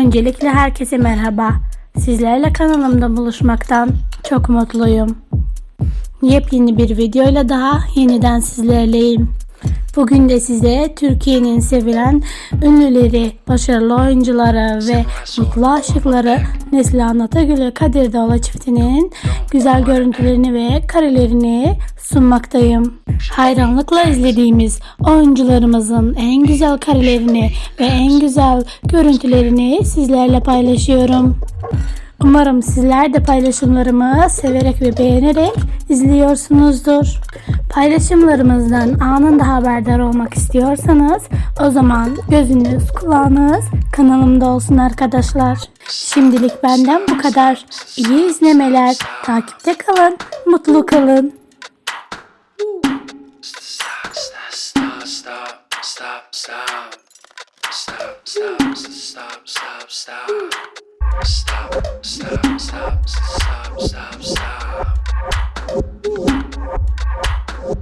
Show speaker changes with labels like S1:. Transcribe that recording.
S1: Öncelikle herkese merhaba. Sizlerle kanalımda buluşmaktan çok mutluyum. Yepyeni bir videoyla daha yeniden sizlerleyim. Bugün de size Türkiye'nin sevilen ünlüleri, başarılı oyuncuları ve mutlu aşıkları Neslihan Atagül Kadir Dağla çiftinin güzel görüntülerini ve karelerini sunmaktayım. Hayranlıkla izlediğimiz oyuncularımızın en güzel karelerini ve en güzel görüntülerini sizlerle paylaşıyorum. Umarım sizler de paylaşımlarımı severek ve beğenerek izliyorsunuzdur. Paylaşımlarımızdan anında haberdar olmak istiyorsanız o zaman gözünüz kulağınız kanalımda olsun arkadaşlar. Şimdilik benden bu kadar. İyi izlemeler. Takipte kalın. Mutlu kalın.
S2: stop, stop, stop, stop, stop, stop, stop, stop, stop, stop, stop.